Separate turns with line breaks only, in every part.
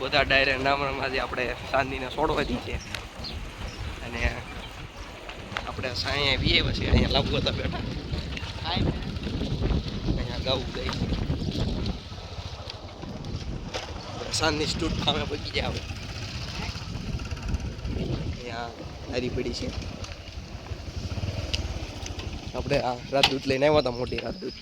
બધા ડાયરેક્ટ નામમાંથી આપણે ચાંદીને છોડવાથી છે. અને આપણે સાંઈ વીએ પછી અહીંયા લાવવા હતા બેઠા. અહીંયા ગાવું ગઈ. સાંજની સ્ટૂટ ફામે પગી જાય આવે અહીંયા હારી પડી છે. આપણે આ રાજદૂત લઈને આવ્યા હતા, મોટી રાજદૂત.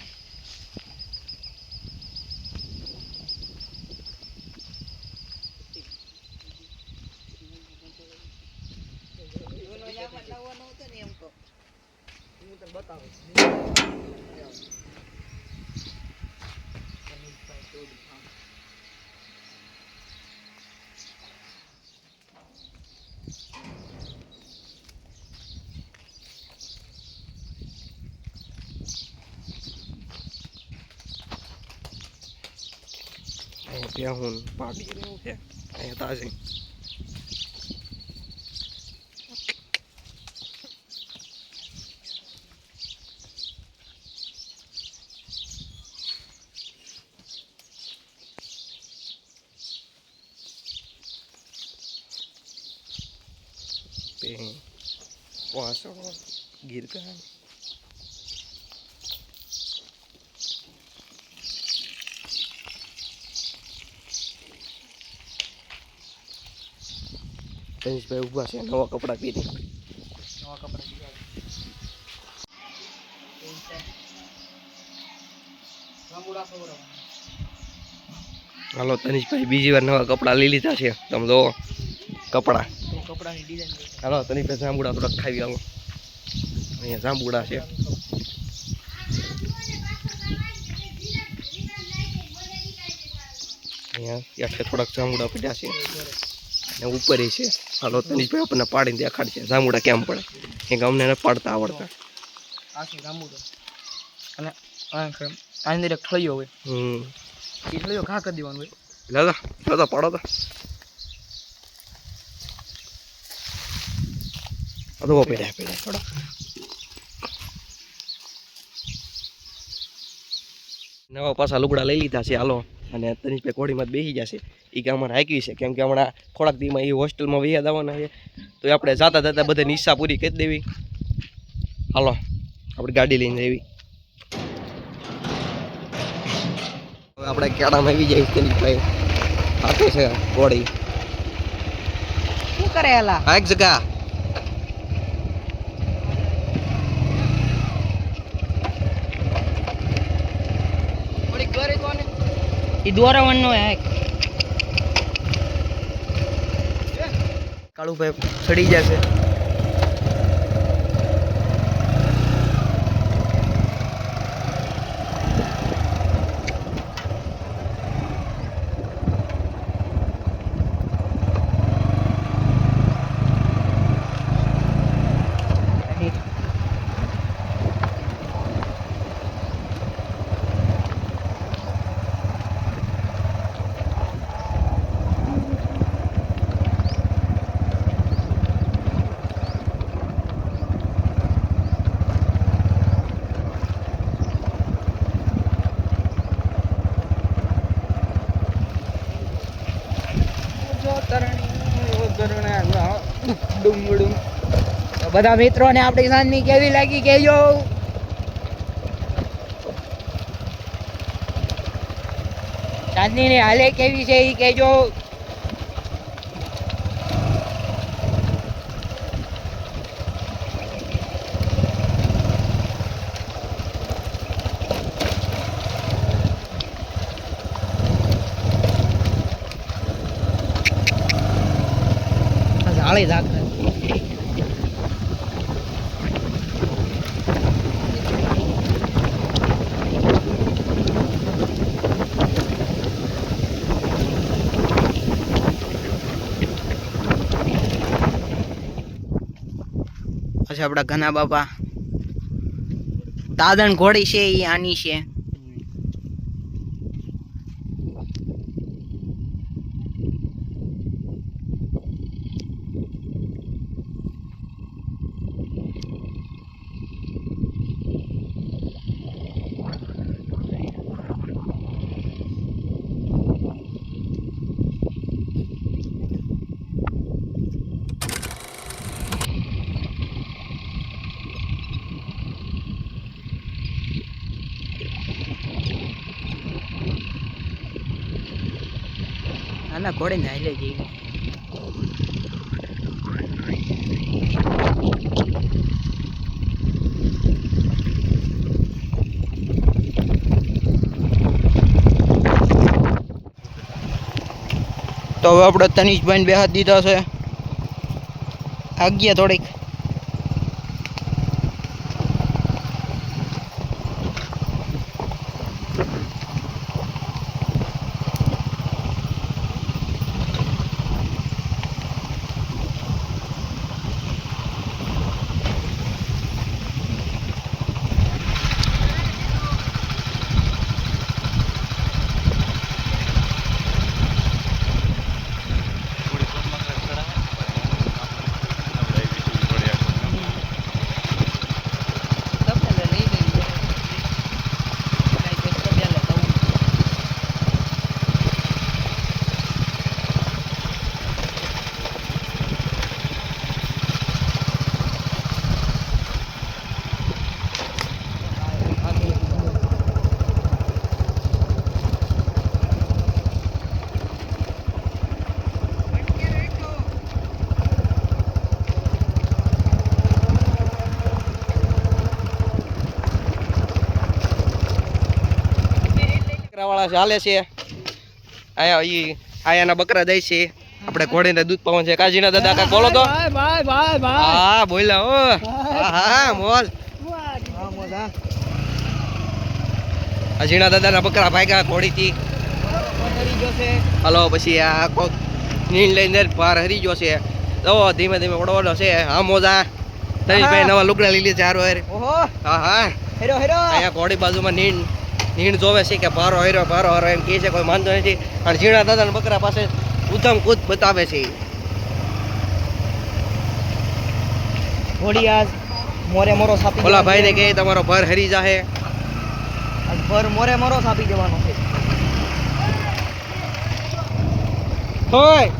અહીંયા ત્યાં હું પાડી રહ્યો છે. અહીંયા તાજી તે વાસણો ગીર ગાય તનિષભાઈ ઊભા છે નવા કપડાં પહેરી.
નવા કપડા.
હાલો તનિષભાઈ બીજી વાર નવા કપડાં લઈ લીધા છે. તમે જો કપડાં.
કપડાની ડિઝાઇન હાલો
હાલો પાસે જાંબુડા થોડાક ખાવી આવો. અહીંયા જાંબુડા છે. અહીંયા થોડાક જાંબુડા પડ્યા છે. અને ઉપર એ છે. હાલો તનિષભાઈ આપણને પાડીને દેખાડશે. જાંબુડા કેમ પડે? કેમ કે પાડતા આવડતા.
આ છે રામુડો અને આની અંદર એક ઠળિયો હોય.
હમ.
એ ઠળિયો ઘા કરી દેવાનો હોય.
પાડો તો. અદો પડ્યા પડ્યા થોડા. નવા પાછા લુગડા લઈ લીધા છે હાલો. અને તનિષભાઈ કોડીમાં જ બેસી જશે એ ગામમાં હાંકવી છે કેમ કે હમણાં થોડાક દીમાં એ હોસ્ટેલમાં વૈયા દાવાના છે. તો આપણે જાતા જતા બધાની નિશા પૂરી કરી દેવી. હાલો આપણે ગાડી લઈને હવે આપણે કેળામાં આવી જાય તનિષભાઈ હાથે છે કોડી
શું કરે એલા?
એક જગા
થોડીક ઘરે તો આને એ દોરાવાનો હે કાળુભાઈ ચડી જશે તો બધા મિત્રોને આપણી સાંજની કેવી લાગી કહેજો. ચાંદની હાલે કેવી છે એ કહેજો. જાળી ઝાક પછી આપણા ઘના બાપા. દાદણ ઘોડી છે એ આની છે. આના ઘોડે ને હાલે જઈ તો હવે આપણે તનિષભાઈને બે હાથ દીધા છે. આગિયા થોડીક.
ચાલે છે. આયા ઈ આયાના બકરા દઈ છે. આપણે ઘોડીને દૂધ પાવાનું છે. કાજીના દાદા કાંઈક બોલો તો.
ભાઈ ભાઈ ભાઈ
હા બોલ્યા હો. હા હા મોજ અજીણા દાદાના બકરા ભાગ્યા ઘોડીથી. હલો પછી આ કોક નીણ લઈને પાર હરી ગયો છે. તો ધીમે ધીમે ઓડવાનો છે. હા મોજા. તરીશભાઈ નવા લુગડા લીલી ચાર વાર
ઓહો.
હા હા.
હેરો હેરો.
અહીંયા ઘોડી બાજુમાં નીણ નીણ જોવે છે કે ભારો હર્યો ભારો હરો એમ કહે છે કોઈ માનતો નથી. અને ઝીણા દાદાના બકરા પાસે ઉધમ કૂદ બતાવે છે.
ઘોડિયા મોરે મોરો સાપી
ઓલા ભાઈને કહે તમારો ભર હરી જાહે.
ભર મોરે મોરો સાપી જવાનો છે.
હોય.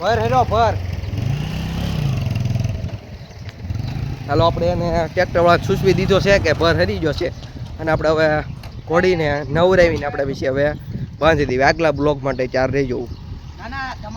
ભર હેરો ભર. હાલો, આપણે એને ટ્રેક્ટરવાળા સૂચવી દીધો છે કે ભર હરી ગયો છે. અને આપણે હવે ઘોડીને નવરાવીને આપણે પછી હવે બાંધી દઈએ. આગલા બ્લોક માટે ચાર
રહી ના